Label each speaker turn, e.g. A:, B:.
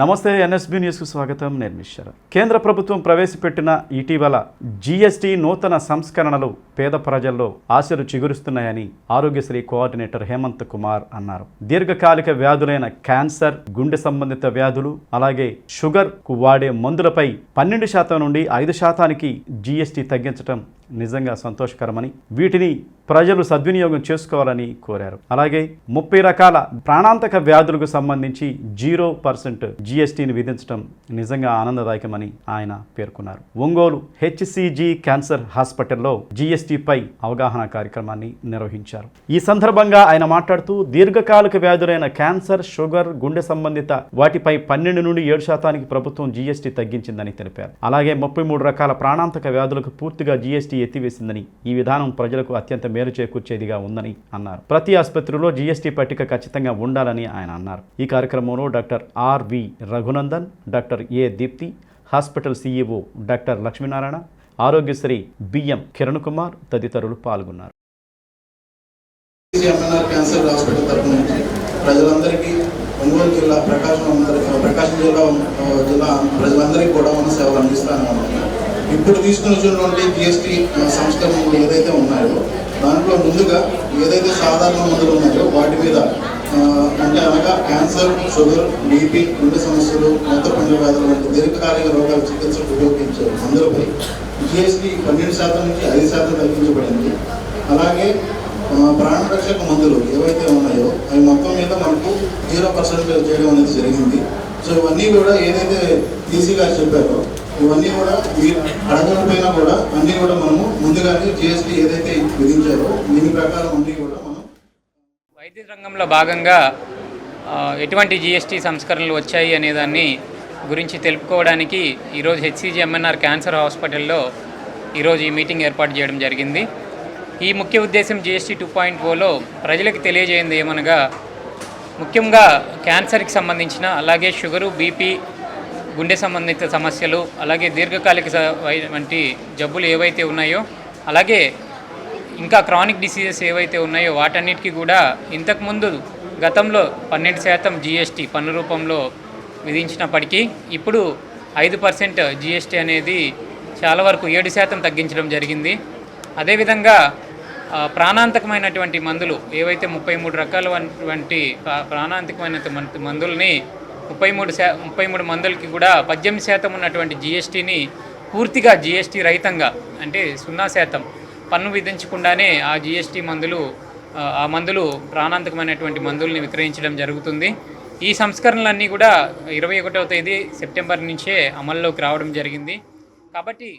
A: నమస్తే ఎన్ఎస్బి న్యూస్కు స్వాగతం. నేను మిశ్ర. కేంద్ర ప్రభుత్వం ప్రవేశపెట్టిన ఇటీవల జీఎస్టీ నూతన సంస్కరణలు పేద ప్రజల్లో ఆశలు చిగురుస్తున్నాయని ఆరోగ్యశ్రీ కోఆర్డినేటర్ హేమంత్ కుమార్ అన్నారు. దీర్ఘకాలిక వ్యాధులైన క్యాన్సర్ గుండె సంబంధిత వ్యాధులు అలాగే షుగర్కు వాడే మందులపై పన్నెండు శాతం నుండి ఐదు శాతానికి జీఎస్టీ తగ్గించడం నిజంగా సంతోషకరమని వీటిని ప్రజలు సద్వినియోగం చేసుకోవాలని కోరారు. అలాగే ముప్పై రకాల ప్రాణాంతక వ్యాధులకు సంబంధించి జీరో పర్సెంట్ జీఎస్టీని విధించడం నిజంగా ఆనందదాయకమని ఆయన పేర్కొన్నారు. ఒంగోలు హెచ్సిజి క్యాన్సర్ హాస్పిటల్లో జీఎస్టీపై అవగాహన కార్యక్రమాన్ని నిర్వహించారు. ఈ సందర్భంగా ఆయన మాట్లాడుతూ దీర్ఘకాలిక వ్యాధులైన క్యాన్సర్ షుగర్ గుండె సంబంధిత వాటిపై పన్నెండు నుండి ఏడు శాతానికి ప్రభుత్వం జీఎస్టీ తగ్గించిందని తెలిపారు. అలాగే ముప్పై మూడు రకాల ప్రాణాంతక వ్యాధులకు పూర్తిగా జీఎస్టీ ఎత్తివేసిందని ఈ విధానం ప్రజలకు అత్యంత మేలు చేకూర్చేదిగా ఉందని అన్నారు. ప్రతి ఆసుపత్రిలో జీఎస్టీ పట్టిక ఖచ్చితంగా ఉండాలని ఆయన అన్నారు. ఈ కార్యక్రమంలో doctor RV Raghunandan doctor A Deepti hospital CEO doctor Lakshminarayana Aarogyasri BM Kiran Kumar తదితరులు పాల్గొన్నారు.
B: క్యాన్సర్ హాస్పిటల్ ప్రజలందరికీ ఒంగోలు జిల్లా ప్రకాశం ప్రకాశం జిల్లా జిల్లా ప్రజలందరికీ కూడా మన సేవలు అందిస్తాను ఇప్పుడు తీసుకుని వచ్చినటువంటి జిఎస్టీ సంస్కరణలు ఏదైతే ఉన్నాయో దాంట్లో ముందుగా ఏదైతే సాధారణ మందులు ఉన్నాయో వాటి మీద అంటే అనగా క్యాన్సర్ షుగర్ బీపీ గుండె సమస్యలు మూత్రపిండ వ్యాధులు వంటి దీర్ఘకాలిక రోగాల చికిత్సకు ఉపయోగించే మందులపై జిఎస్టీ పన్నెండు శాతం నుంచి ఐదు శాతం తగ్గించబడింది. అలాగే ప్రాణరక్షక మందులు ఏవైతే ఉన్నాయో అవి మొత్తం మీద మనకు జీరో పర్సెంట్ చేయడం అనేది జరిగింది. సో ఇవన్నీ కూడా ఏదైతే ఈసీ గారు చెప్పారో ఇవన్నీ కూడా మీరు అడగకపోయినా కూడా అన్నీ కూడా మనము ముందుగానే జిఎస్టీ ఏదైతే విధించారో దీని ప్రకారం అన్నీ కూడా మనం
C: వైద్య రంగంలో భాగంగా ఎటువంటి జిఎస్టీ సంస్కరణలు వచ్చాయి అనేదాన్ని గురించి తెలుపుకోవడానికి ఈరోజు హెచ్సిజిఎంఎన్ఆర్ క్యాన్సర్ హాస్పిటల్లో ఈరోజు ఈ మీటింగ్ ఏర్పాటు చేయడం జరిగింది. ఈ ముఖ్య ఉద్దేశం జిఎస్టీ టూ పాయింట్ ఓలో ప్రజలకు తెలియజేయంది ఏమనగా ముఖ్యంగా క్యాన్సర్కి సంబంధించిన అలాగే షుగరు బీపీ గుండె సంబంధిత సమస్యలు అలాగే దీర్ఘకాలిక వంటి జబ్బులు ఏవైతే ఉన్నాయో అలాగే ఇంకా క్రానిక్ డిసీజెస్ ఏవైతే ఉన్నాయో వాటన్నిటికీ కూడా ఇంతకుముందు గతంలో పన్నెండు శాతం జీఎస్టీ పన్ను రూపంలో విధించినప్పటికీ ఇప్పుడు ఐదు పర్సెంట్ జీఎస్టీ అనేది చాలా వరకు ఏడు శాతం తగ్గించడం జరిగింది. అదేవిధంగా ప్రాణాంతకమైనటువంటి మందులు ఏవైతే ముప్పై మూడు రకాల వంటి ప్రా- ప్రాణాంతకమైన మందుల్ని ముప్పై మూడు శా ముప్పై మూడు మందులకి కూడా పద్దెనిమిది శాతం ఉన్నటువంటి జీఎస్టీని పూర్తిగా జీఎస్టీ రహితంగా అంటే సున్నా శాతం పన్ను విధించకుండానే ఆ జిఎస్టీ మందులు ఆ మందులు ప్రాణాంతకమైనటువంటి మందుల్ని విక్రయించడం జరుగుతుంది. ఈ సంస్కరణలన్నీ కూడా ఇరవై ఒకటవ తేదీ సెప్టెంబర్ నుంచే అమల్లోకి రావడం జరిగింది. కాబట్టి